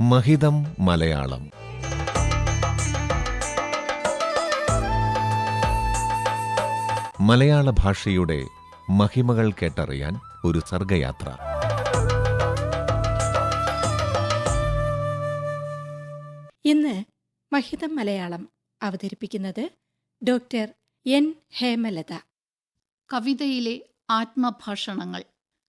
മഹിതം മലയാളം. മലയാള ഭാഷയുടെ മഹിമകൾ കേട്ടറിയാൻ ഒരു സർഗയാത്ര. ഇന്ന് മഹിതം മലയാളം അവതരിപ്പിക്കുന്നത് ഡോക്ടർ എൻ. ഹേമലത. കവിതയിലെ ആത്മഭാഷണങ്ങൾ.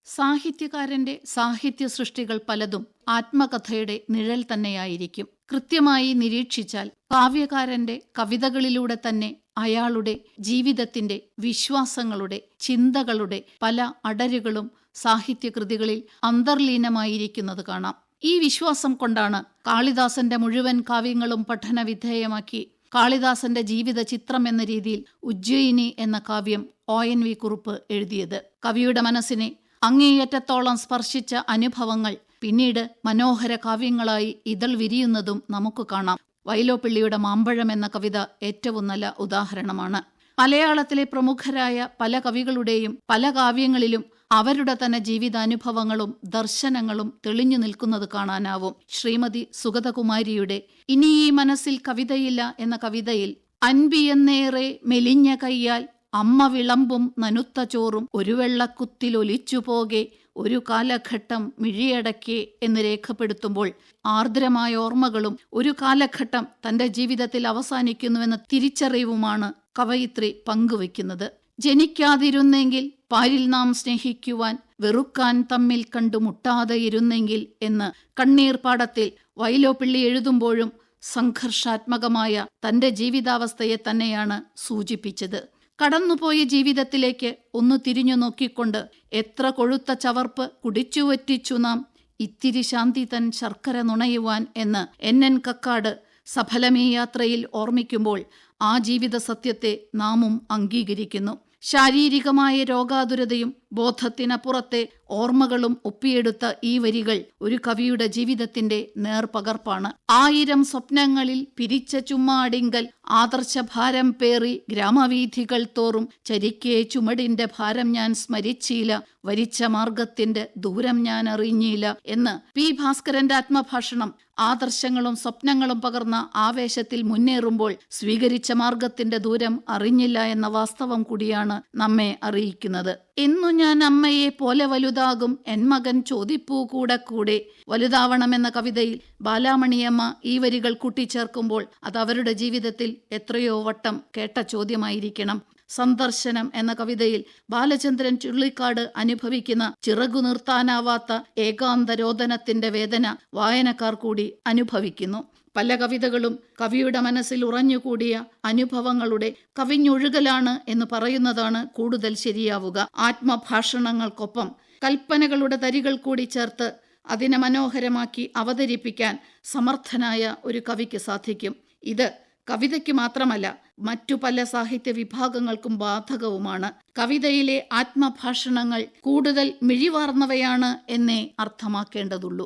സാഹിത്യകാരന്റെ സാഹിത്യ സൃഷ്ടികൾ പലതും ആത്മകഥയുടെ നിഴൽ തന്നെയായിരിക്കും. കൃത്യമായി നിരീക്ഷിച്ചാൽ കാവ്യകാരന്റെ കവിതകളിലൂടെ തന്നെ അയാളുടെ ജീവിതത്തിന്റെ വിശ്വാസങ്ങളുടെ ചിന്തകളുടെ പല അടരുകളും സാഹിത്യകൃതികളിൽ അന്തർലീനമായിരിക്കുന്നത് കാണാം. ഈ വിശ്വാസം കൊണ്ടാണ് കാളിദാസന്റെ മുഴുവൻ കാവ്യങ്ങളും പഠനവിധേയമാക്കി കാളിദാസന്റെ ജീവിത ചിത്രം എന്ന രീതിയിൽ ഉജ്ജയിനി എന്ന കാവ്യം ഒ എൻ വി കുറുപ്പ് എഴുതിയത്. കവിയുടെ മനസ്സിനെ അങ്ങേയറ്റത്തോളം സ്പർശിച്ച അനുഭവങ്ങൾ പിന്നീട് മനോഹര കാവ്യങ്ങളായി ഇതൾ വിരിയുന്നതും നമുക്ക് കാണാം. വൈലോപ്പിള്ളിയുടെ മാമ്പഴം എന്ന കവിത ഏറ്റവും നല്ല ഉദാഹരണമാണ്. മലയാളത്തിലെ പ്രമുഖരായ പല കവികളുടെയും പല കാവ്യങ്ങളിലും അവരുടെ തന്നെ ജീവിതാനുഭവങ്ങളും ദർശനങ്ങളും തെളിഞ്ഞു നിൽക്കുന്നത് കാണാനാവും. ശ്രീമതി സുഗതകുമാരിയുടെ ഇനി ഈ മനസ്സിൽ കവിതയില്ല എന്ന കവിതയിൽ അൻപിയെന്നേറെ മെലിഞ്ഞ കൈയാൽ അമ്മ വിളമ്പും നനുത്ത ചോറും ഒരു വെള്ളക്കുത്തിലൊലിച്ചുപോകെ ഒരു കാലഘട്ടം മിഴിയടക്കെ എന്ന് രേഖപ്പെടുത്തുമ്പോൾ ആർദ്രമായ ഓർമ്മകളും ഒരു കാലഘട്ടം തന്റെ ജീവിതത്തിൽ അവസാനിക്കുന്നുവെന്ന തിരിച്ചറിവുമാണ് കവയിത്രി പങ്കുവെക്കുന്നത് ജനിക്കാതിരുന്നെങ്കിൽ പാരിൽ നാം സ്നേഹിക്കുവാൻ വെറുക്കാൻ തമ്മിൽ കണ്ടു മുട്ടാതെ ഇരുന്നെങ്കിൽ എന്ന് കണ്ണീർ പാടത്തിൽ വൈലോപ്പിള്ളി എഴുതുമ്പോഴും സംഘർഷാത്മകമായ തന്റെ ജീവിതാവസ്ഥയെ തന്നെയാണ് സൂചിപ്പിച്ചത്. കടന്നുപോയ ജീവിതത്തിലേക്ക് ഒന്ന് തിരിഞ്ഞു നോക്കിക്കൊണ്ട് എത്ര കൊഴുത്ത ചവർപ്പ് കുടിച്ചുവറ്റിച്ചു നാം. ഇത്തിരി ശാന്തി തൻ ശർക്കര നുണയുവാൻ എന്ന് എൻ എൻ കക്കാട് സഫലമേ യാത്രയിൽ ഓർമ്മിക്കുമ്പോൾ ആ ജീവിത സത്യത്തെ നാമും അംഗീകരിക്കുന്നു. ശാരീരികമായ രോഗാതുരതയും ബോധത്തിനപ്പുറത്തെ ഓർമ്മകളും ഒപ്പിയെടുത്ത ഈ വരികൾ ഒരു കവിയുടെ ജീവിതത്തിന്റെ നേർപകർപ്പാണ്. ആയിരം സ്വപ്നങ്ങളിൽ പിരിച്ച ചുമ്മാടിങ്കൽ ആദർശഭാരം പേറി ഗ്രാമവീഥികൾ തോറും ചരിക്കേ ചുമടിന്റെ ഭാരം ഞാൻ സ്മരിച്ചില്ല വരിച്ച മാർഗത്തിന്റെ ദൂരം ഞാൻ അറിഞ്ഞില്ല എന്ന് പി ഭാസ്കരന്റെ ആത്മഭാഷണം ആദർശങ്ങളും സ്വപ്നങ്ങളും പകർന്ന ആവേശത്തിൽ മുന്നേറുമ്പോൾ സ്വീകരിച്ച മാർഗത്തിന്റെ ദൂരം അറിഞ്ഞില്ല എന്ന വാസ്തവം കൂടിയാണ് നമ്മെ അറിയിക്കുന്നത്. എന്നു ഞാൻ അമ്മയെ പോലെ വലുതാകും. എൻ മകൻ ചോദിപ്പൂ കൂടെ കൂടെ. വലുതാവണമെന്ന കവിതയിൽ ബാലാമണിയമ്മ ഈ വരികൾ കൂട്ടിച്ചേർക്കുമ്പോൾ അത് അവരുടെ ജീവിതത്തിൽ എത്രയോ വട്ടം കേട്ട ചോദ്യമായിരിക്കണം. സന്ദർശനം എന്ന കവിതയിൽ ബാലചന്ദ്രൻ ചുള്ളിക്കാട് അനുഭവിക്കുന്ന ചിറകു നിർത്താനാവാത്ത ഏകാന്തരോധനത്തിന്റെ വേദന വായനക്കാർ കൂടി അനുഭവിക്കുന്നു. പല കവിതകളും കവിയുടെ മനസ്സിൽ ഉറഞ്ഞുകൂടിയ അനുഭവങ്ങളുടെ കവിഞ്ഞൊഴുകലാണ് എന്ന് പറയുന്നതാണ് കൂടുതൽ ശരിയാവുക. ആത്മഭാഷണങ്ങൾക്കൊപ്പം കൽപ്പനകളുടെ തരികൾ കൂടി ചേർത്ത് അതിനെ മനോഹരമാക്കി അവതരിപ്പിക്കാൻ സമർത്ഥനായ ഒരു കവിക്ക് സാധിക്കും. ഇത് കവിതയ്ക്ക് മാത്രമല്ല മറ്റു പല സാഹിത്യ വിഭാഗങ്ങൾക്കും ബാധകവുമാണ്. കവിതയിലെ ആത്മഭാഷണങ്ങൾ കൂടുതൽ മിഴിവാർന്നവയാണ് എന്നേ അർത്ഥമാക്കേണ്ടതുള്ളൂ.